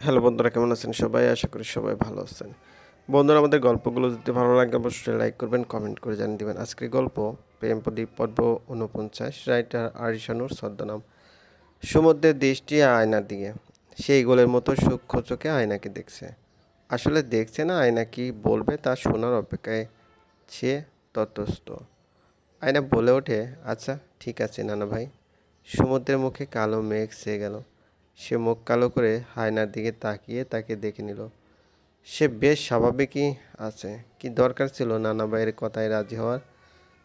Hello বন্ধুরা, কেমন আছেন সবাই? আশা করি সবাই ভালো আছেন। বন্ধুরা, আমাদের গল্পগুলো যদি ভালো লাগে, অবশ্যই লাইক করবেন কমেন্ট করে জানিয়ে দেবেন। আজকের গল্প, প্রেম প্রদীপ, পর্ব উনপঞ্চাশ রাইটার আরিশানুর ছদ্মনাম। সমুদ্রের দৃষ্টি আয়নার দিকে। সেই গোলের মতো সূক্ষ্ম চোখে আয়নাকে দেখছে। আসলে দেখছে না, আয়না কি বলবে তা শোনার অপেক্ষায় সে ততস্থ আয়না বলে ওঠে আচ্ছা ঠিক আছে, নানা ভাই। সমুদ্রের মুখে কালো মেঘ ছেয়ে গেল। সে মুখ কালো করে আয়নার দিকে তাকিয়ে তাকে দেখে নিল। সে বেশ স্বাভাবিকই আছে, কি দরকার ছিল নানাভাইয়ের কথায় রাজি হওয়ার?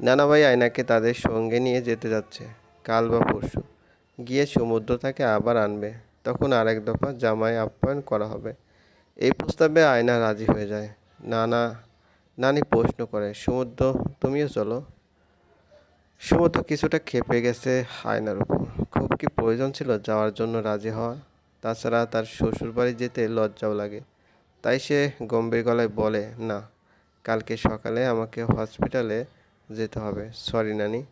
নানাভাই আয়নাকে তাদের সঙ্গে নিয়ে যেতে যাচ্ছে, কাল বা পরশু। গিয়ে সমুদ্র তাকে আবার আনবে, তখন আরেক দফা জামাই আপ্যায়ন করা হবে। এই প্রস্তাবে আয়না রাজি হয়ে যায়। নানা, নানি প্রশ্ন করে, সমুদ্র, তুমিও চলো। সমুদ্র কিছুটা ক্ষেপে গেছে আয়নার উপর। খুব কি প্রয়োজন ছিল যাওয়ার জন্য রাজি হওয়া তাছাড়া তার শ্বশুরবাড়ি যেতে লজ্জাও লাগে। তাই সে গম্ভীর গলায় বলে, না, কালকে সকালে আমাকে হসপিটালে যেতে হবে। সরি, নানি।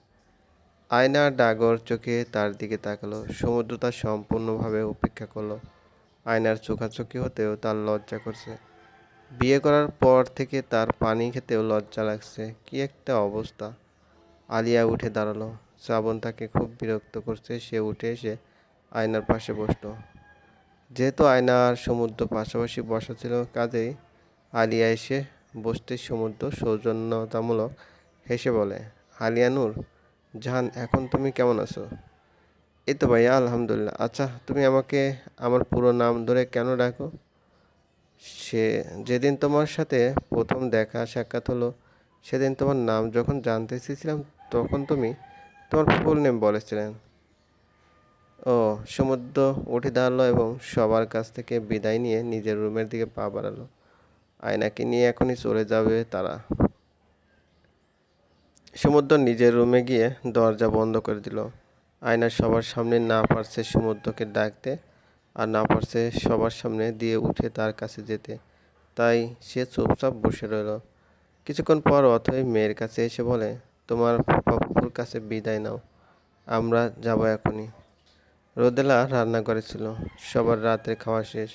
আয়না ডাগর চোখে তার দিকে তাকালো। সমুদ্র তার সম্পূর্ণভাবে উপেক্ষা করল। আয়নার চোখাচোখি হতেও তার লজ্জা করছে। বিয়ে করার পর থেকে তার পানি খেতেও লজ্জা লাগছে। কি একটা অবস্থা। আলিয়া উঠে দাঁড়াল। শ্রাবণ তাকে খুব বিরক্ত করছে। সে উঠে এসে আয়নার পাশে বসল। যেহেতু আয়না আর সমুদ্র পাশাপাশি বসা ছিল, কাজেই আলিয়া এসে বসতে সমুদ্র সৌজন্যতামূলক হেসে বলে, আলিয়া নূর, জাহান, এখন তুমি কেমন আছো? এই তো ভাইয়া, আলহামদুলিল্লাহ। আচ্ছা তুমি আমাকে আমার পুরো নাম ধরে কেন ডাকো? সে, যেদিন তোমার সাথে প্রথম দেখা সাক্ষাৎ হলো, সেদিন তোমার নাম যখন জানতে চেয়েছিলাম তখন তুমি তোমার ফুল নেম বলেছিলেন। ও, সমুদ্র উঠে দাঁড়াল এবং সবার কাছ থেকে বিদায় নিয়ে নিজের রুমের দিকে পা বাড়ালো। আয়নাকে নিয়ে এখনই চলে যাবে তারা। সমুদ্র নিজের রুমে গিয়ে দরজা বন্ধ করে দিল। আয়না সবার সামনে না পারছে সমুদ্রকে ডাকতে আর না পারছে সবার সামনে দিয়ে উঠে তার কাছে যেতে। তাই সে চুপচাপ বসে রইল। কিছুক্ষণ পর অথই মেয়ের কাছে এসে বলে তোমার ফুপা কাছে বিদায় নাও। আমরা যাব এখনই। রোদেলা রান্না করেছিল সবার রাতের খাওয়া শেষ।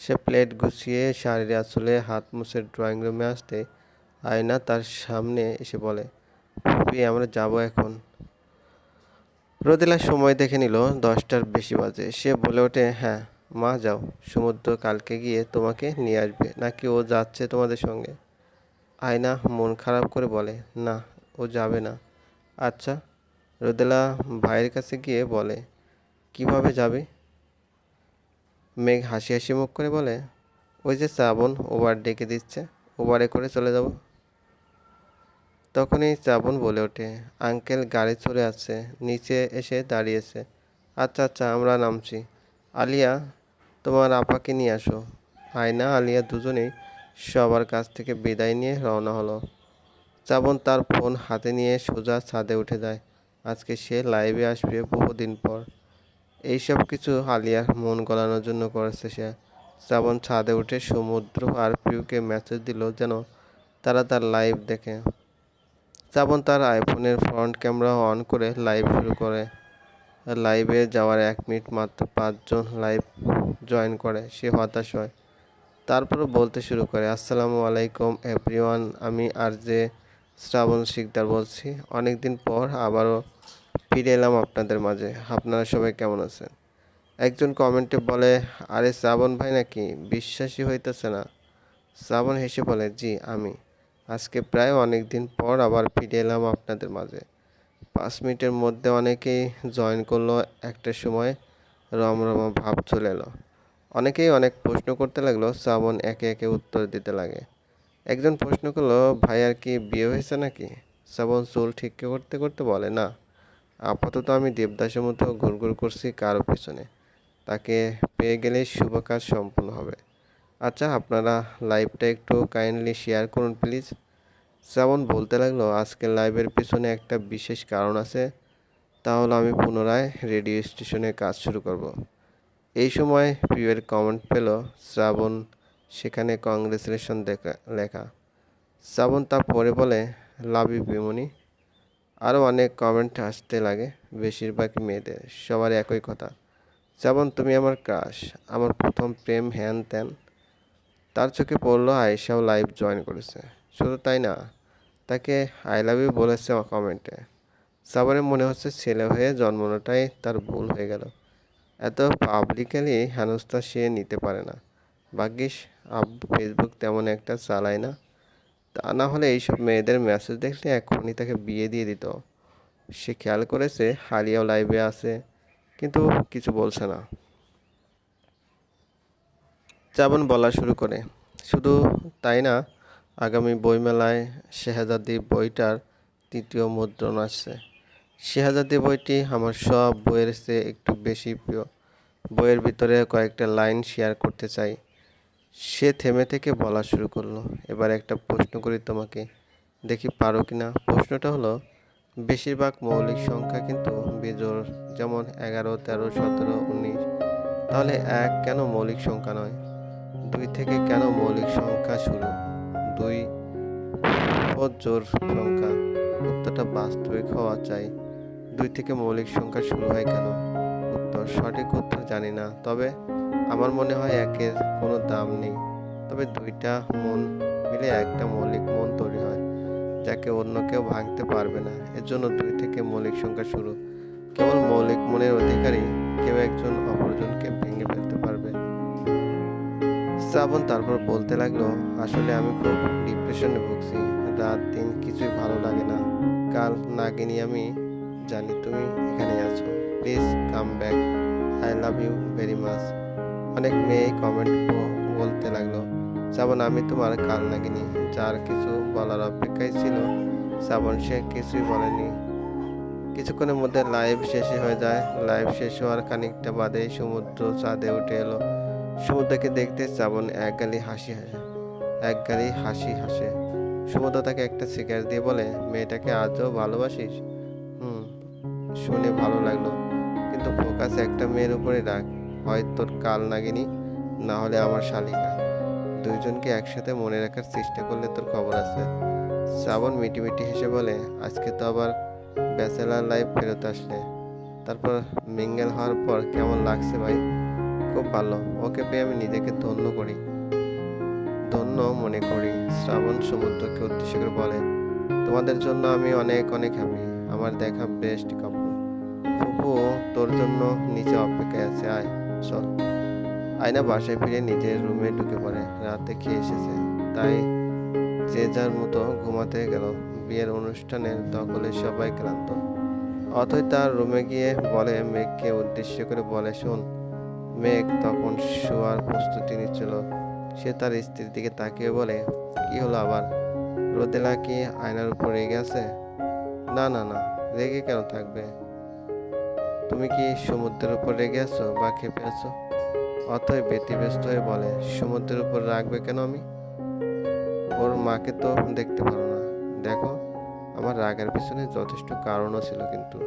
সে প্লেট গুছিয়ে শাড়ির আঁচলে হাত মুছে ড্রয়িং রুমে আসতে আয়না তার সামনে এসে বলে ফুপি আমরা যাব এখন। রোদেলা সময় দেখে নিল দশটার বেশি বাজে। সে বলে ওঠে হ্যাঁ মা, যাও। সমুদ্র কালকে গিয়ে তোমাকে নিয়ে আসবে, নাকি ও যাচ্ছে তোমাদের সঙ্গে? আয়না মন খারাপ করে বলে, না ও যাবে না। আচ্ছা রোদেলা ভাইয়ের কাছে গিয়ে বলে, কীভাবে যাবে? মেঘ হাসি হাসি মুখ করে বলে, ওই যে শ্রাবণ ওবার ডেকে দিচ্ছে ওবারে করে চলে যাব। তখনই শ্রাবণ বলে ওঠে, আঙ্কেল গাড়ি চলে আসছে, নিচে এসে দাঁড়িয়েছে। আচ্ছা আচ্ছা আমরা নামছি। আলিয়া, তোমার আপাকে নিয়ে আসো। আয়না, আলিয়া দুজনেই সবার কাছ থেকে বিদায় নিয়ে রওনা হলো। শ্রাবণ তার ফোন হাতে নিয়ে সোজা ছাদে উঠে যায়। আজকে সে লাইভে আসবে বহুদিন পর। এইসব কিছু আলিয়ার মন গলানোর জন্য করেছে সে। শ্রাবণ ছাদে উঠে সমুদ্র আর পিউকে মেসেজ দিল যেন তারা তার লাইভ দেখে। শ্রাবণ তার আইফোনের ফ্রন্ট ক্যামেরা অন করে লাইভ শুরু করে। লাইভে যাওয়ার এক মিনিট মাত্র পাঁচজন লাইভ জয়েন করে। সে হতাশ হয়। তারপরও বলতে শুরু করে, আসসালামু আলাইকুম এভরিওয়ান আমি আর যে শ্রাবণ শিকদার বলছি। অনেক দিন পর আবারও ফিরে এলাম আপনাদের মাঝে। আপনারা সবাই কেমন আছেন? একজন কমেন্টে বলে, আরে শ্রাবণ ভাই নাকি বিশ্বাসই হইতেছে না? শ্রাবণ হেসে বলে, জি, আমি। আজকে প্রায় অনেক দিন পর আবার ফিরে এলাম আপনাদের মাঝে। পাঁচ মিনিটের মধ্যে অনেকেই জয়েন করল, একটা সময় রমরমা ভাব চলে এলো। অনেকেই অনেক প্রশ্ন করতে লাগল, শ্রাবণ একে একে উত্তর দিতে লাগে। একজন প্রশ্ন করল, ভাই, আর কি বিয়ে হয়েছে নাকি? শ্রাবণ চুল ঠিক করতে করতে বলে, না, আপাতত আমি দেবদাসের মতো ঘুরঘুর করছি কারও পিছনে। তাকে পেয়ে গেলেই শুভ কাজ সম্পূর্ণ হবে। আচ্ছা আপনারা লাইভটা একটু কাইন্ডলি শেয়ার করুন প্লিজ শ্রাবণ বলতে লাগল আজকের লাইভের পিছনে একটা বিশেষ কারণ আছে তাহলে আমি পুনরায় রেডিও স্টেশনে কাজ শুরু করব। এই সময় প্রিয়ের কমেন্ট পেল, শ্রাবণ সেখানে কংগ্রেচুলেশন দেখা, লেখা। শ্রাবণ তা পরে বলে, লাভ ইউ বিমনি আরও অনেক কমেন্ট আসতে লাগে বেশিরভাগ মেয়েদের, সবার একই কথা। যেমন তুমি আমার ক্রাশ আমার প্রথম প্রেম হ্যান ত্যান। তার চোখে পড়ল আয়েশাও লাইভ জয়েন করেছে। শুধু তাই না, তাকে আই লাভ ইউ বলেছে কমেন্টে সাবানের মনে হচ্ছে ছেলে হয়ে জন্মানোটাই তার ভুল হয়ে গেল। এত পাবলিকালি হেনস্থা সে নিতে পারে না। ভাগ্যিস ফেসবুক তেমন একটা চালায় না। তা না হলে এইসব মেয়েদের মেসেজ দেখলে এখনই তাকে বিয়ে দিয়ে দিত। সে খেয়াল করেছে হালিয়াও লাইভে আছে, কিন্তু কিছু বলছে না। যেমন বলা শুরু করে। শুধু তাই না, আগামী বইমেলায় শেহাজাদি বইটার তৃতীয় মুদ্রণ আসছে। শেহাজাদি বইটি আমার সব বইয়ের চেয়ে একটু বেশি প্রিয়। বইয়ের ভিতরে কয়েকটা লাইন শেয়ার করতে চাই। সে থেমে থেকে বলা শুরু করল। এবার একটা প্রশ্ন করি তোমাকে, দেখি পারো কি না প্রশ্নটা হলো, বেশিরভাগ মৌলিক সংখ্যা কিন্তু বিজোড়, যেমন এগারো, তেরো, সতেরো, উনিশ। তাহলে এক কেন মৌলিক সংখ্যা নয়? দুই থেকে কেন মৌলিক সংখ্যা শুরু? দুই জোর সংখ্যা। উত্তরটা বাস্তবিক হওয়া চাই। দুই থেকে মৌলিক সংখ্যা শুরু হয় কেন? উত্তর সঠিক উত্তর জানি না, তবে আমার মনে হয় একের কোনো দাম নেই। তবে দুইটা মন মিলে একটা মৌলিক মন তৈরি হয়, যাকে অন্য কেউ ভাঙতে পারবে না। এর জন্য দুই থেকে মৌলিক সংখ্যা শুরু। কেবল মৌলিক মনের অধিকারী কেউ একজন অপরজনকে ভেঙে ফেলতে পারবে। শ্রাবণ তারপর বলতে লাগল, আসলে আমি খুব ডিপ্রেশনে ভুগছি। রাত দিন কিছুই ভালো লাগে না। কাল নাগিনী আমি জানি তুমি এখানে আছো। Please come back. I love you very much. অনেক মেয়ে কমেন্ট বলতে লাগল শ্রাবণ আমি তোমার কাল নাগিনি যার কিছু বলার অপেক্ষায় ছিল শ্রাবণ সে কিছুই বলেনি। কিছুক্ষণের মধ্যে লাইভ শেষে হয়ে যায়। লাইভ শেষ হওয়ার খানিকটা বাদেই সমুদ্র চাঁদে উঠে এলো। সমুদ্রকে দেখতে শ্রাবণ এক গালি হাসি হাসে এক গালি হাসি হাসে। সমুদ্র তাকে একটা সিগারেট দিয়ে বলে, মেয়েটাকে আজও ভালোবাসিস? হুম, শুনে ভালো লাগল, কিন্তু ফোকাস একটা মেয়ের উপরে রাখ। হয় তোর কাল নাগিনি, না হলে আমার শালিকা। দুইজনকে একসাথে মনে রাখার চেষ্টা করলে তোর খবর আছে। শ্রাবণ মিটি মিটি হেসে বলে, আজকে তো আবার ব্যাচেলার লাইফ ফেরত আসলে। তারপর মিঙ্গেল হওয়ার পর কেমন লাগছে ভাই? খুব ভালো। ওকে পেয়ে আমি নিজেকে ধন্য করি। ধন্য মনে করি? শ্রাবণ সমুদ্রকে উদ্দেশ্য করে বলে, তোমাদের জন্য আমি অনেক অনেক হ্যাপি আমার দেখা বেস্ট কাপড় ফুপু তোর জন্য নিচে অপেক্ষায় আছে, আয়। চল। আয়না বাসায় ফিরে নিজের রুমে ঢুকে পড়ে, রাতে খেয়ে এসেছে। তাই যে যার মতো ঘুমাতে গেল। বিয়ের অনুষ্ঠানের দখলে সবাই ক্লান্ত। অথই তার রুমে গিয়ে বলে মেঘকে উদ্দেশ্য করে বলে, শোন, মেঘ তখন শোয়ার প্রস্তুতি নিচ্ছিল। সে তার স্ত্রীর দিকে তাকিয়ে বলে, কি হলো আবার? রোদেলা কি আয়নার উপর রেগে আছে? না না না, রেগে কেন থাকবে? তুমি কি সমুদ্রের উপর রেগে আছো বা খেপে আছো? অতএব ব্যতিব্যস্ত হয়ে বলে, সমুদ্রের উপর রাখবে কেন আমি? ওর মাকে তো দেখতে পারো না। দেখো, আমার রাগের পিছনে যথেষ্ট কারণও ছিল কিন্তু।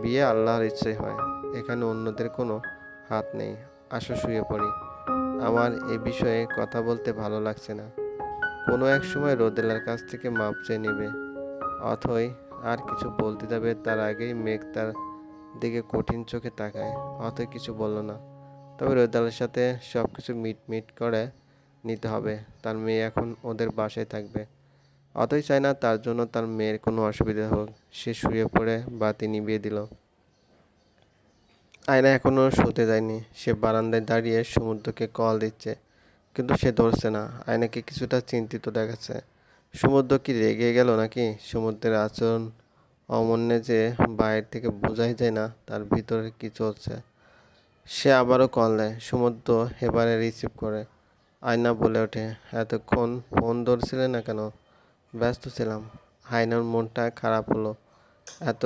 বিয়ে আল্লাহর ইচ্ছে হয়। এখানে অন্যদের কোনো হাত নেই। আসো শুয়ে পড়ি। আমার এ বিষয়ে কথা বলতে ভালো লাগছে না। কোনো এক সময় রোদেলার কাছ থেকে মাপ চেয়ে নেবে। অথই আর কিছু বলতে যাবে তার আগেই মেঘ তার দিকে কঠিন চোখে তাকায় অথই কিছু বলল না। তবে রোদেলার সাথে সব কিছু মিট মিট করে নিতে হবে। তার মেয়ে এখন ওদের বাসায় থাকবে। অতই চায় না তার জন্য তার মেয়ের কোনো অসুবিধা হোক। সে শুয়ে পড়ে বাতি নিভিয়ে দিল। আয়না এখনও শুতে যায়নি। সে বারান্দায় দাঁড়িয়ে সমুদ্রকে কল দিচ্ছে, কিন্তু সে ধরছে না। আয়নাকে কিছুটা চিন্তিত দেখাচ্ছে। সমুদ্র কি রেগে গেল নাকি? সমুদ্রের আচরণ অমন্যে যে বাইরে থেকে বোঝাই যায় না, তার ভিতরে কি চলছে? সে আবারও কল দেয় সমুদ্র এবারে রিসিভ করে। আয়না বলে ওঠে, এতক্ষণ ফোন ধরছিলে না কেন? ব্যস্ত ছিলাম। আয়নার মনটা খারাপ হলো। এত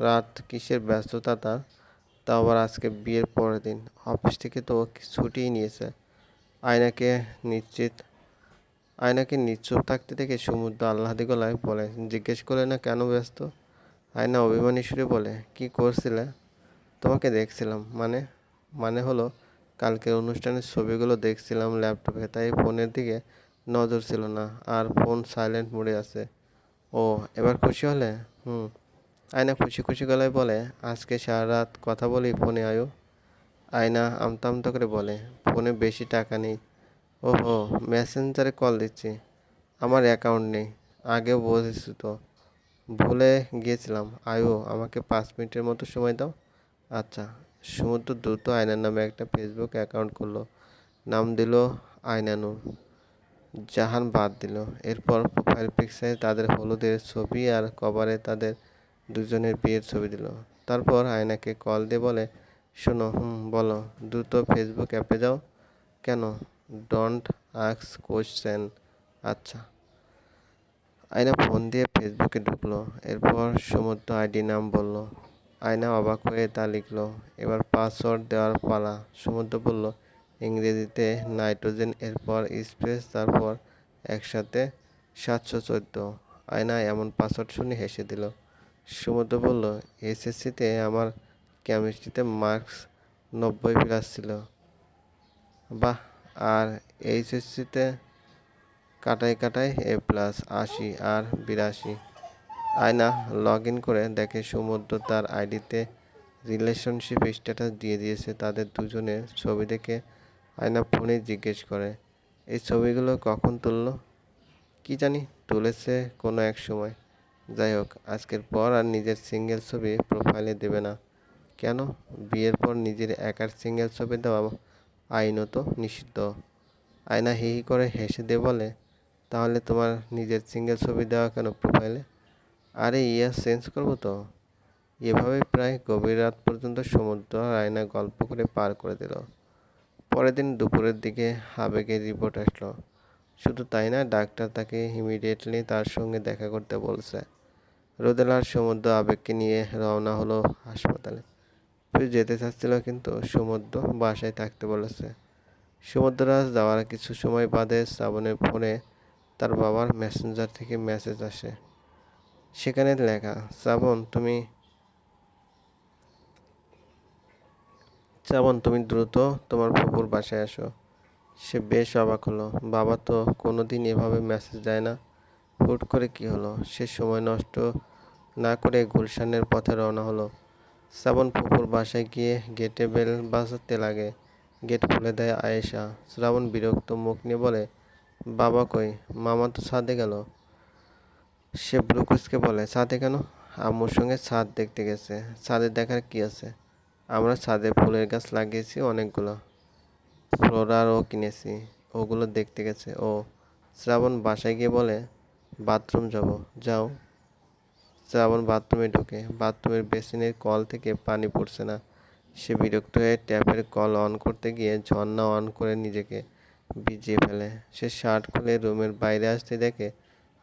রাত কিসের ব্যস্ততা তার? তা আবার আজকে বিয়ের পরের দিন। অফিস থেকে তো ছুটিই নিয়েছে। আয়নাকে নিশ্চিত আয়নাকে নিশ্চুপ থাকতে দেখে সমুদ্র আল্লাহাদি গলায় বলে, জিজ্ঞেস করলে না কেন ব্যস্ত? আয়না অভিমানী সুরে বলে, কি করছিলে? তোমাকে দেখছিলাম মানে মানে হলো, কালকের অনুষ্ঠানের ছবিগুলো দেখছিলাম ল্যাপটপে, তাই ফোনের দিকে নজর ছিল না, আর ফোন সাইলেন্ট মোডে আছে। ও, এবার খুশি হলে? হুম। আয়না খুশি খুশি গলায় বলে, আজকে সারা রাত কথা বলি ফোনে, আয়ো? আয়না আমতা আমতা করে বলে, ফোনে বেশি টাকা নেই ওহো, মেসেঞ্জারে কল দিচ্ছি। আমার অ্যাকাউন্ট নেই। আগেও বলেছি তো। ভুলে গিয়েছিলাম। আয়ো, আমাকে পাঁচ মিনিটের মতো সময় দাও। আচ্ছা সমুদ্র দ্রুত আয়নার নামে একটা ফেসবুক অ্যাকাউন্ট করল নাম দিল আয়নানুর জাহান বাদ দিল। এরপর প্রোফাইল পিকচারে তাদের হলুদের ছবি আর কভারে তাদের দুজনের বিয়ের ছবি দিল। তারপর আয়নাকে কল দিয়ে বলে, শোনো, হুম, বলো, দ্রুত ফেসবুক অ্যাপে যাও। কেন? ডোন্ট আক্স কোশ্চেন আচ্ছা। আয়না ফোন দিয়ে ফেসবুকে ঢুকলো, এরপর সমুদ্র আইডি নাম বলল, আয়না অবাক হয়ে তা লিখলো, এবার পাসওয়ার্ড দেওয়ার পালা। সমুদ্র বলল, ইংরেজিতে নাইট্রোজেন, এরপর স্পেস তারপর একসাথে সাতশো চোদ্দ। আয়না এমন পাসওয়ার্ড শুনে হেসে দিল। সমুদ্র বলল, এসএসসিতে আমার কেমিস্ট্রিতে মার্কস নব্বই প্লাস ছিল। বাহ! আর এইচএসসিতে কাটাই কাটাই এ প্লাস আশি আর বিরাশি। আয়না লগ ইন করে দেখে সমুদ্র তার আইডিতে রিলেশনশিপ স্ট্যাটাস দিয়ে দিয়েছে। তাদের দুজনের ছবি দেখে আয়না ফোনে জিজ্ঞেস করে, এই ছবিগুলো কখন তুললো? কি জানি, তুলেছে কোনো এক সময়। যাই হোক, আজকের পর আর নিজের সিঙ্গেল ছবি প্রোফাইলে দেবে না। কেন? বিয়ের পর নিজের একার সিঙ্গেল ছবি দেওয়া আইনত নিষিদ্ধ। আয়না হি হি করে হেসে দিয়ে বলে, তাহলে তোমার নিজের সিঙ্গেল ছবি দেওয়া কেন প্রোফাইলে আরে ইয়া চেঞ্জ করব তো? এভাবে প্রায় গভীর রাত পর্যন্ত সমুদ্র আর আয়না গল্প করে পার করে দিল। পরের দিন দুপুরের দিকে আবেগের রিপোর্ট আসলো। শুধু তাই না, ডাক্তার তাকে ইমিডিয়েটলি তার সঙ্গে দেখা করতে বলছে। রোদেলার সমুদ্র আবেগকে নিয়ে রওনা হলো হাসপাতালে। যেতে চাচ্ছিল কিন্তু সমুদ্র বাসায় থাকতে বলেছে। সমুদ্ররাজ যাওয়ার কিছু সময় বাদে শ্রাবণের ফোনে তার বাবার মেসেঞ্জার থেকে মেসেজ আসে। সেখানে লেখা, শ্রাবণ, তুমি শ্রাবণ, তুমি দ্রুত তোমার ফুপুর বাসায় আসো সে বেশ অবাক হলো। বাবা তো কোনো দিন এভাবে মেসেজ দেয় না। হুট করে কি হলো? সে সময় নষ্ট না করে গুলশানের পথে রওনা হলো। শ্রাবণ ফুপুর বাসায় গিয়ে গেটে বেল বাজাতে লাগে। গেট খুলে দেয় আয়েশা। শ্রাবণ বিরক্ত মুখ নিয়ে বলে, বাবা কই? মামা তো ছাদে গেল। সে ব্রুকুসকে বলে, ছাদে কেন? আম্মুর সঙ্গে ছাদ দেখতে গেছে। ছাদে দেখার কি আছে? আমরা ছাদে ফুলের গাছ লাগিয়েছি অনেকগুলো। ফ্লোরারও কিনেছি। ওগুলো দেখতে গেছে। ও। শ্রাবণ বাসায় গিয়ে বলে, বাথরুম যাব। যাও। শ্রাবণ বাথরুমে ঢোকে, বাথরুমের বেসিনের কল থেকে পানি পড়ছে না। সে বিরক্ত হয়ে ট্যাপের কল অন করতে গিয়ে ঝর্ণা অন করে নিজেকে ভিজিয়ে ফেলে। সে শার্ট খুলে রুমের বাইরে আসতে দেখে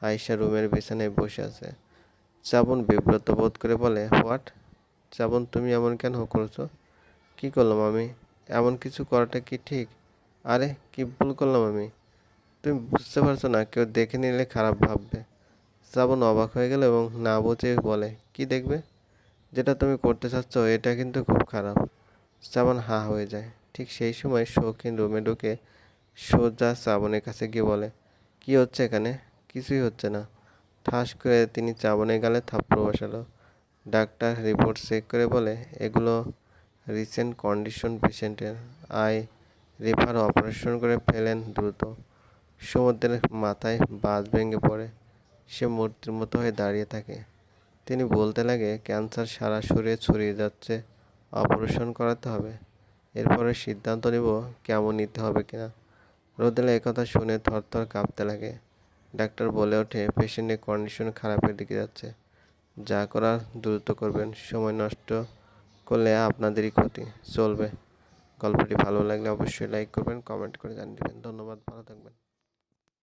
আয়সা রুমের বিছানায় বসে আছে। শ্রাবণ বিব্রত বোধ করে বলে, হোয়াট? শ্রাবণ তুমি এমন কেন করছ? কী করলাম আমি? এমন কিছু করাটা কি ঠিক? আরে, কি ভুল করলাম আমি? তুমি বুঝতে পারছ না, কেউ দেখে নিলে খারাপ ভাববে। শ্রাবণ অবাক হয়ে গেল এবং না বুঝে বলে, কি দেখবে? যেটা তুমি করতে চাচ্ছ, এটা কিন্তু খুব খারাপ। শ্রাবণ হা হয়ে যায়। ঠিক সেই সময় শৌখিন রুমে ঢুকে সোজা শ্রাবণের কাছে গিয়ে বলে, কি হচ্ছে এখানে? কিছুই হচ্ছে না। ঠাস করে তিনি চাবনের গালে থাপ্পড় বসালো। ডাক্তার রিপোর্ট চেক করে বলে, এগুলো রিসেন্ট কন্ডিশন পেশেন্টের। আই রেফার অপারেশন করে ফেলেন দ্রুত। সমুদ্রের মাথায় বাজ ভেঙে পড়ে। সে মূর্তির মতো হয়ে দাঁড়িয়ে থাকে। তিনি বলতে লাগে, ক্যান্সার সারা শরীরে ছড়িয়ে যাচ্ছে, অপারেশন করাতে হবে। এরপরে সিদ্ধান্ত নেব কেমন নিতে হবে কিনা। রোদেলা একথা শুনে থরথর কাঁপতে লাগে। ডাক্তার বলে ওঠে, পেশেন্টের কন্ডিশন খারাপের দিকে যাচ্ছে। যা করার দ্রুত করবেন, সময় নষ্ট করলে আপনাদেরই ক্ষতি, চলবে। গল্পটি ভালো লাগলে অবশ্যই লাইক করবেন, কমেন্ট করে জানিয়ে দেবেন। ধন্যবাদ, ভালো থাকবেন।